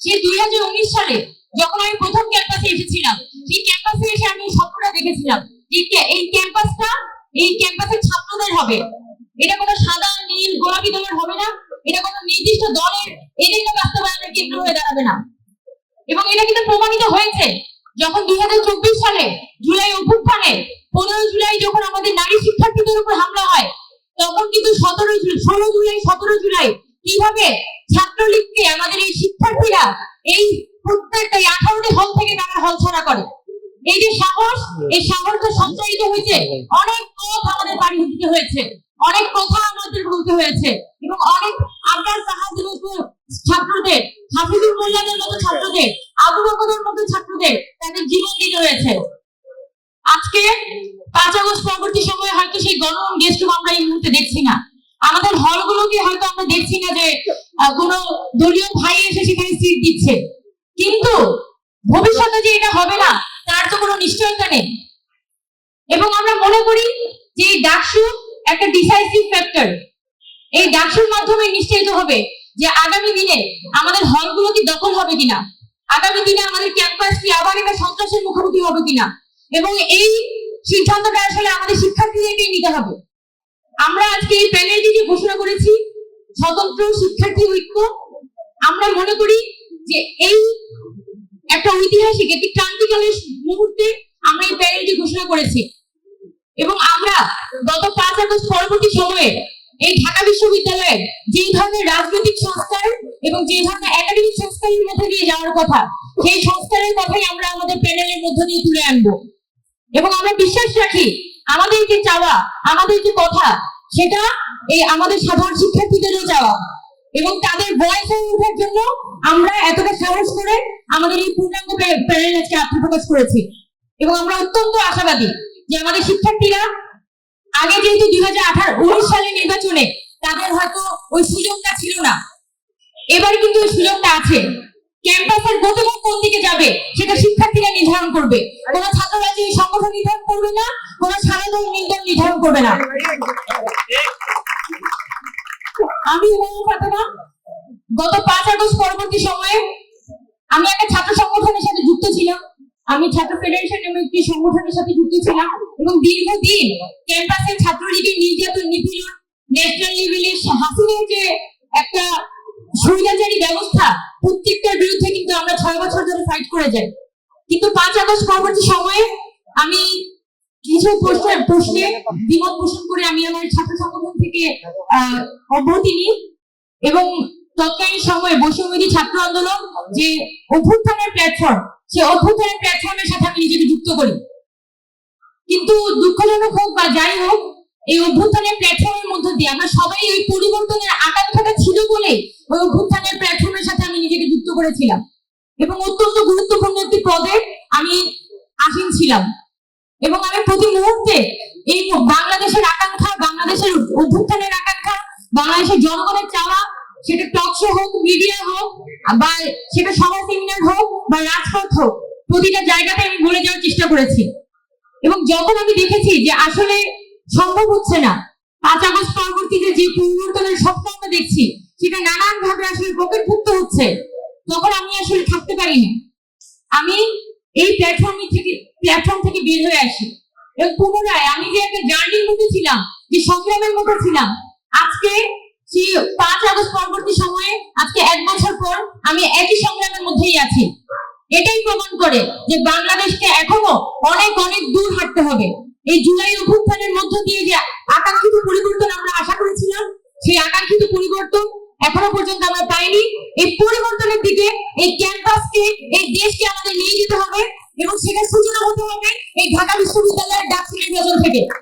সে দুই হাজার উনিশ সালে যখন আমি প্রথম ক্যাম্পাসে এসেছিলাম, সেই ক্যাম্পাসে এসে আমি স্বপ্নটা দেখেছিলাম যে এই ক্যাম্পাসটা এই ক্যাম্পাসের ছাত্রদের হবে। এটা কোনো সাদা, নীল, গোলাপি দলের হবে না। এটা কোনো নির্দিষ্ট দলের এজেন্ডা বাস্তবায়নের কেন্দ্র হয়ে দাঁড়াবে না। এবং এটা কিন্তু প্রমাণিত হয়েছে, যখন দুই চব্বিশ সালে জুলাই অভ্যুত্থানে, পনেরো জুলাই যখন আমাদের নারী শিক্ষার্থীদের উপর হামলা হয়, তখন কিন্তু সতেরো জুলাই, ষোলো জুলাই, সতেরো জুলাই কীভাবে ছাত্রলীগকে আমাদের এই শিক্ষার্থীরা এই প্রত্যেকটা আঠারোটি হল থেকে তারা হল ছাড়া করে? এই যে সাহস, এই সাহসটা সঞ্চারিত হয়েছে। অনেক পথ আমাদের পাড়ি দিতে হয়েছে। অনেক কথা আমাদের বলতে হয়েছে। এবং অনেক আব্বাস সাহায্যের মতো ছাত্রদের হাফিজুল মোল্লাদের মতো ছাত্রদের, আবু বকরের মতো ছাত্রদের তাদের জীবন দিতে হয়েছে। আজকে পাঁচ আগস্ট পরবর্তী সময়ে হয়তো সেই গণরম গেস্ট আমরা এই মুহূর্তে দেখছি না। আমাদের হলগুলোকে হয়তো আমরা দেখছি না যে কোনো দলীয় ভাই এসে সেখানে সিট দিচ্ছে। কিন্তু ভবিষ্যতে যে এটা হবে না, তার তো কোনো নিশ্চয়তা নেই। এবং আমরা মনে করি যে এই ডাকসু একটা ডিসাইসিভ ফ্যাক্টর এই ডাকসুর মাধ্যমে নিশ্চিত হবে যে আগামী দিনে আমাদের হলগুলো কি দখল হবে কিনা? আগামী দিনে আমাদের ক্যাম্পাস কি আবার একটা সন্ত্রাসের মুখোমুখি হবে কিনা? এবং এই সিদ্ধান্তটা আসলে আমাদের শিক্ষার্থীদেরকেই নিতে হবে। আমরা আজকে এই প্যানেলটি যে ঘোষণা করেছি, স্বতন্ত্র শিক্ষার্থী ঐক্য। আমরা মনে করি যে এই একটা ঐতিহাসিক, একটি ক্রান্তিকালের মুহূর্তে আমরা এই প্যানেলটি ঘোষণা করেছি। এবং আমরা গত পাঁচ আগস্ট পরবর্তী সময়ে এই ঢাকা বিশ্ববিদ্যালয়ে যে ধরনের রাজনৈতিক সংস্কার এবং যে ধরনের একাডেমিক সংস্কারের মধ্যে দিয়ে যাওয়ার কথা, সেই সংস্কারের কথাই আমরা আমাদের প্যানেলের মধ্যে দিয়ে তুলে আনব। এবং আমরা বিশ্বাস রাখি আমাদের যে চাওয়া? আমাদের যে কথা? সেটা এই আমাদের সাধারণ শিক্ষার্থীদেরও চাওয়া। এবং তাদের ভয়েস হয়ে ওঠার জন্য আমরা এতটা সাহস করে আমাদের এই পূর্ণাঙ্গ প্যা- প্যানেল আজকে আত্মপ্রকাশ করেছি। এবং আমরা অত্যন্ত আশাবাদী যে আমাদের শিক্ষার্থীরা আগে যেহেতু দুই হাজার আঠারো, উনিশ সালের নির্বাচনে তাদের হয়তো ওই সুযোগটা ছিল না। এবার কিন্তু ওই সুযোগটা আছে। ক্যাম্পাসের গতিমুখ কোন দিকে যাবে? সেটা শিক্ষার্থীরা নির্ধারণ করবে। কোন ছাত্র সংগঠন নির্ধারণ করবে না, কোন সারা দল নির্ধারণ নির্ধারণ করবে না। আমি ফাতেমা গত পাঁচ আগস্ট পরবর্তী সময়ে আমি একটা ছাত্র সংগঠনের সাথে যুক্ত ছিলাম। আমি ছাত্র ফেডারেশন নামে একটি সংগঠনের সাথে যুক্ত ছিলাম এবং দীর্ঘদিন ক্যাম্পাসে ছাত্রলীগের নির্যাতন নিপীড়ন ন্যাশনাল লেভেলে হাসিনের যে একটা স্বৈরাচারী ব্যবস্থা প্রত্যেকটার বিরুদ্ধে কিন্তু আমরা ছয় বছর ধরে ফাইট করে যাই। কিন্তু পাঁচ আগস্ট পরবর্তী সময়ে আমি কিছু প্রশ্নের প্রশ্নে দ্বিমত পোষণ করে আমি আমার ছাত্র সংগঠন থেকে অব্যাহতি নিই এবং তৎকালীন সময়ে বৈষম্যবিধি ছাত্র আন্দোলন যে অভ্যুত্থানের প্ল্যাটফর্ম সে অভ্যুত্থানের প্ল্যাটফর্মের সাথে আমি নিজেকে যুক্ত করি। কিন্তু দুঃখজনক হোক বা যাই হোক এই অভ্যুত্থানের প্ল্যাটফর্মের মধ্য দিয়ে আমরা সবাই ওই পরিবর্তনের আকাঙ্ক্ষাটা ছিল বলে ওই অভ্যুত্থানের প্ল্যাটফর্মের সাথে আমি নিজেকে যুক্ত করেছিলাম। এবং অত্যন্ত গুরুত্বপূর্ণ একটি পদে আমি আসীন ছিলাম। এবং আমি প্রতি মুহূর্তে এই বাংলাদেশের আকাঙ্ক্ষা, বাংলাদেশের অভ্যুত্থানের আকাঙ্ক্ষা, বাংলাদেশের জনগণের চাওয়া, সেটা টক শো হোক মিডিয়া হোক, বা সেটা সভা সেমিনার হোক, বা রাজপথ হোক, প্রতিটা জায়গাতে আমি বলে যাওয়ার চেষ্টা করেছি। এবং যখন আমি দেখেছি যে আসলে সম্ভব হচ্ছে না। পাঁচ আগস্ট পরবর্তীতে যে পরিবর্তনের স্বপ্ন আমরা দেখছি, সেটা নানান ভাবে আসলে পকেটভুক্ত হচ্ছে। তখন আমি আসলে থাকতে পারিনি। আমি এই প্ল্যাটফর্ম থেকে প্ল্যাটফর্ম থেকে বের হয়ে আসি। এবং পুনরায় আমি যে একটা জার্নির মধ্যে ছিলাম, যে সংগ্রামের মধ্যে ছিলাম, আজকে সেই পাঁচ আগস্ট পরবর্তী সময়ে, আজকে এক বছর পর আমি একই সংগ্রামের মধ্যেই আছি। এটাই প্রমাণ করে যে বাংলাদেশকে এখনও অনেক অনেক দূর হাঁটতে হবে। এই জুলাই অভ্যুত্থানের মধ্য দিয়ে যে আকাঙ্ক্ষিত পরিবর্তন আমরা আশা করেছিলাম, সেই আকাঙ্ক্ষিত পরিবর্তন এখনও পর্যন্ত আমরা পাইনি। এই পরিবর্তনের দিকে এই ক্যাম্পাসকে, এই দেশকে আমাদের নিয়ে যেতে হবে এবং সেটার সূচনা হতে হবে এই ঢাকা বিশ্ববিদ্যালয়ের ডাক নির্বাচন থেকে।